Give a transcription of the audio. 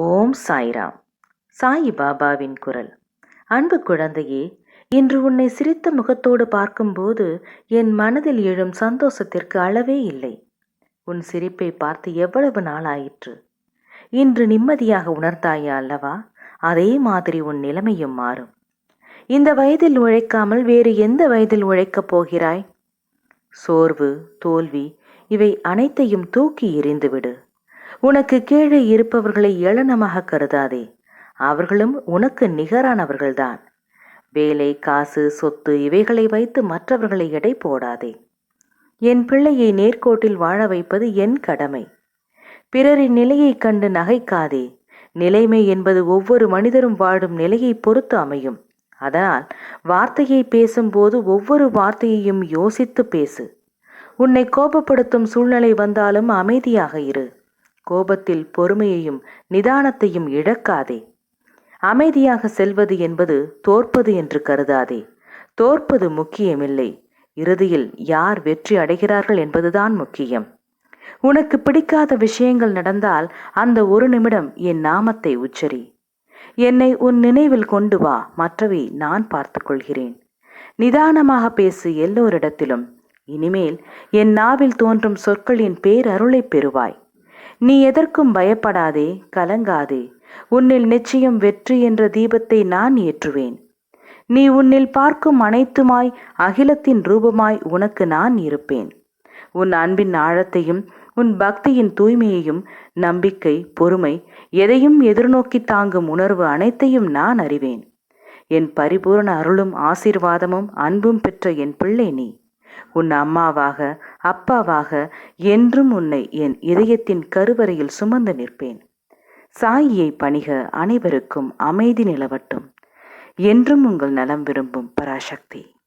ஓம் சாய்ராம். சாய் பாபாவின் குரல். அன்பு குழந்தையே இன்று உன்னை சிரித்த முகத்தோடு பார்க்கும்போது என் மனதில் எழும் சந்தோஷத்திற்கு அளவே இல்லை. உன் சிரிப்பை பார்த்து எவ்வளவு நாளாயிற்று. இன்று நிம்மதியாக உணர்ந்தாயா அல்லவா? அதே மாதிரி உன் நிலைமையும் மாறும். இந்த வயதில் உழைக்காமல் வேறு எந்த வயதில் உழைக்கப் போகிறாய்? சோர்வு தோல்வி இவை அனைத்தையும் தூக்கி எறிந்துவிடு. உனக்கு கீழே இருப்பவர்களை ஏளனமாக கருதாதே. அவர்களும் உனக்கு நிகரானவர்கள்தான். வேலை காசு சொத்து இவைகளை வைத்து மற்றவர்களை எடை போடாதே. என் பிள்ளையை நேர்கோட்டில் வாழ வைப்பது என் கடமை. பிறரின் நிலையைக் கண்டு நகைக்காதே. நிலைமை என்பது ஒவ்வொரு மனிதரும் வாழும் நிலையை பொறுத்து அமையும். அதனால் வார்த்தையை பேசும்போது ஒவ்வொரு வார்த்தையையும் யோசித்து பேசு. உன்னை கோபப்படுத்தும் சூழ்நிலை வந்தாலும் அமைதியாக இரு. கோபத்தில் பொறுமையையும் நிதானத்தையும் இழக்காதே. அமைதியாக செல்வது என்பது தோற்பது என்று கருதாதே. தோற்பது முக்கியமில்லை. இறுதியில் யார் வெற்றி அடைகிறார்கள் என்பதுதான் முக்கியம். உனக்கு பிடிக்காத விஷயங்கள் நடந்தால் அந்த ஒரு நிமிடம் என் நாமத்தை உச்சரி. என்னை உன் நினைவில் கொண்டு வா மற்றவை நான் பார்த்து கொள்கிறேன். நிதானமாக பேசு எல்லோரிடத்திலும். இனிமேல் என் நாவில் தோன்றும் சொற்களின் பேரருளை பெறுவாய். நீ எதற்கும் பயப்படாதே கலங்காதே. உன்னில் நிச்சயம் வெற்றி என்ற தீபத்தை நான் ஏற்றுவேன். நீ உன்னில் பார்க்கும் அனைத்துமாய் அகிலத்தின் ரூபமாய் உனக்கு நான் இருப்பேன். உன் அன்பின் ஆழத்தையும் உன் பக்தியின் தூய்மையையும் நம்பிக்கை பொறுமை எதையும் எதிர்நோக்கி தாங்கும் உணர்வு அனைத்தையும் நான் அறிவேன். என் பரிபூரண அருளும் ஆசீர்வாதமும் அன்பும் பெற்ற என் பிள்ளை நீ. உன் அம்மாவாக அப்பாவாக என்றும் உன்னை என் இதயத்தின் கருவறையில் சுமந்து நிற்பேன். சாயியை பணிக அனைவருக்கும் அமைதி நிலவட்டும். என்றும் உங்கள் நலம் விரும்பும் பராசக்தி.